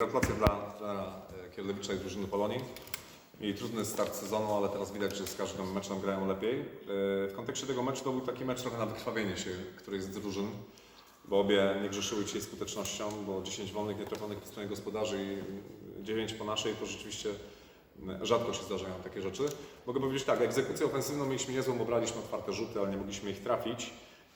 Gratulacje dla trenera e, Kierlewicza i drużyny Polonii. Mieli trudny start sezonu, ale teraz widać, że z każdym meczem grają lepiej. E, W kontekście tego meczu to był taki mecz trochę na wykrwawienie się którejś z drużyn, bo obie nie grzeszyły dzisiaj skutecznością, bo 10 wolnych nietrafionych po stronie gospodarzy i 9 po naszej, to rzeczywiście rzadko się zdarzają takie rzeczy. Mogę powiedzieć tak, egzekucję ofensywną mieliśmy niezłą, bo braliśmy otwarte rzuty, ale nie mogliśmy ich trafić.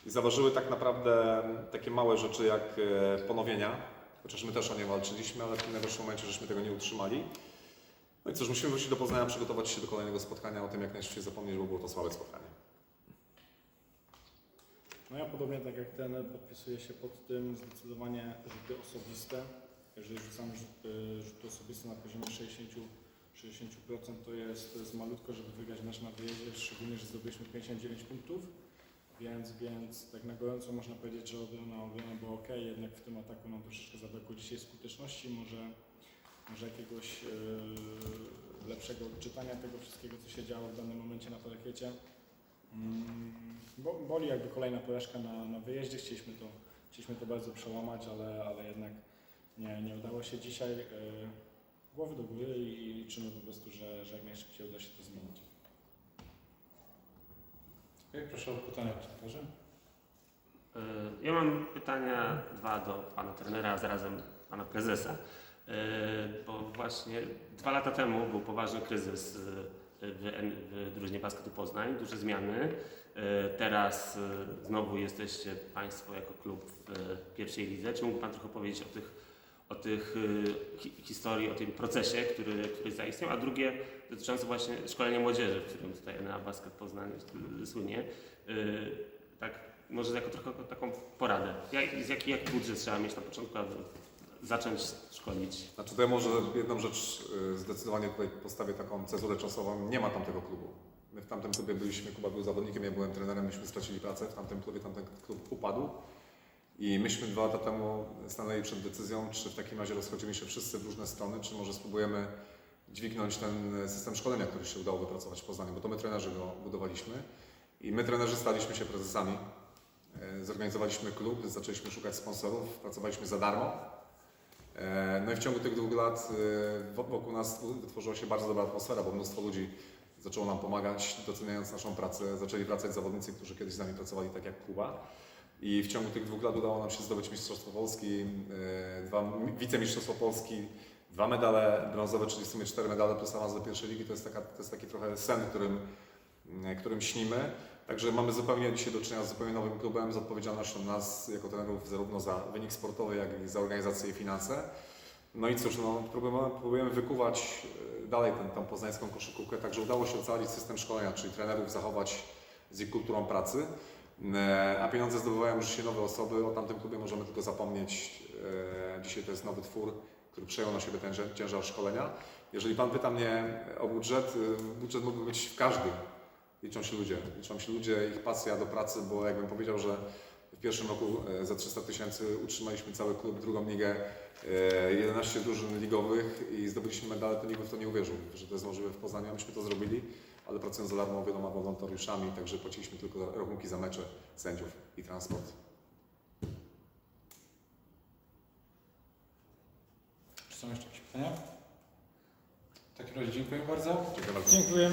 I zaważyły tak naprawdę takie małe rzeczy jak e, ponowienia, chociaż my też o nie walczyliśmy, ale w tym najwyższym momencie żeśmy tego nie utrzymali. No i cóż, musimy wrócić do Poznania, przygotować się do kolejnego spotkania, o tym jak najszybciej zapomnieć, bo było to słabe spotkanie. No ja podobnie tak jak ten podpisuję się pod tym zdecydowanie rzuty osobiste. Jeżeli rzucamy rzut, y, rzuty osobiste na poziomie 60, 60% to jest, to jest malutko, żeby wygrać mecz na wyjeździe, szczególnie, że zdobyliśmy 59 punktów. Więc, więc tak na gorąco można powiedzieć, że obrona, obrona była ok, jednak w tym ataku nam troszeczkę zabrakło dzisiaj skuteczności, może, może jakiegoś yy, lepszego odczytania tego wszystkiego, co się działo w danym momencie na parkiecie. Mm, Bo, boli jakby kolejna porażka na, na wyjeździe. Chcieliśmy to, chcieliśmy to bardzo przełamać, ale, ale jednak nie, nie udało się dzisiaj. Yy, Głowy do góry i, liczymy po prostu, że, że jak najszybciej uda się to Okej, proszę o pytania komentarze. Y, Ja mam pytania dwa do pana trenera, a zarazem pana prezesa. Y, Bo właśnie dwa lata temu był poważny kryzys y, w, w drużynie basketu Poznań, duże zmiany. Teraz znowu jesteście Państwo jako klub w pierwszej lidze. Czy mógłby Pan trochę powiedzieć o tych, o tych y, hi- historii, o tym procesie, który, który zaistniał? A drugie dotyczące właśnie szkolenia młodzieży, w którym tutaj NA Basket Poznań słynie. Y, Tak może jako trochę taką poradę. Jak, z jaki, jaki budżet trzeba mieć na początku, aby zacząć szkolić? Znaczy to ja może jedną rzecz y, zdecydowanie tutaj postawię taką cezurę czasową. Nie ma tamtego klubu. My w tamtym klubie byliśmy, Kuba był zawodnikiem, ja byłem trenerem, myśmy stracili pracę w tamtym klubie, tamten klub upadł. I myśmy dwa lata temu stanęli przed decyzją, czy w takim razie rozchodzimy się wszyscy w różne strony, czy może spróbujemy dźwignąć ten system szkolenia, który się udało wypracować w Poznaniu, bo to my trenerzy go budowaliśmy. I my trenerzy staliśmy się prezesami. E, Zorganizowaliśmy klub, zaczęliśmy szukać sponsorów, pracowaliśmy za darmo. E, No i w ciągu tych dwóch lat e, wo- wokół nas wytworzyła się bardzo dobra atmosfera, bo mnóstwo ludzi zaczęło nam pomagać, doceniając naszą pracę. Zaczęli wracać zawodnicy, którzy kiedyś z nami pracowali, tak jak Kuba. I w ciągu tych dwóch lat udało nam się zdobyć Mistrzostwo Polski, e, dwa mi- wicemistrzostwo Polski, dwa medale brązowe, czyli w sumie cztery medale plus awans do pierwszej ligi. To jest, taka, to jest taki trochę sen, którym, m, którym śnimy. Także mamy zupełnie dzisiaj do czynienia z zupełnie nowym klubem, z odpowiedzialnością nas jako trenerów zarówno za wynik sportowy, jak i za organizację i finanse. No i cóż, no, próbujemy, próbujemy wykuwać e, dalej tę, poznańską koszykówkę, także udało się ocalić system szkolenia, czyli trenerów zachować z ich kulturą pracy, E, a pieniądze zdobywają już się nowe osoby, o tamtym klubie możemy tylko zapomnieć. E, Dzisiaj to jest nowy twór, który przejął na siebie ten cię- ciężar szkolenia. Jeżeli Pan pyta mnie o budżet, e, budżet mógłby być w każdym. Liczą się ludzie, liczą się ludzie, ich pasja do pracy, bo jakbym powiedział, że w pierwszym roku e, za 300 tysięcy utrzymaliśmy cały klub, drugą ligę, e, 11 drużyn ligowych i zdobyliśmy medale, to nikt w to nie uwierzył, że to jest możliwe w Poznaniu, myśmy to zrobili, ale pracując za darmo wieloma wolontariuszami, także płaciliśmy tylko rachunki za mecze, sędziów i transport. Czy są jeszcze jakieś pytania? W takim razie dziękuję bardzo. Dziękuję bardzo. Dziękujemy.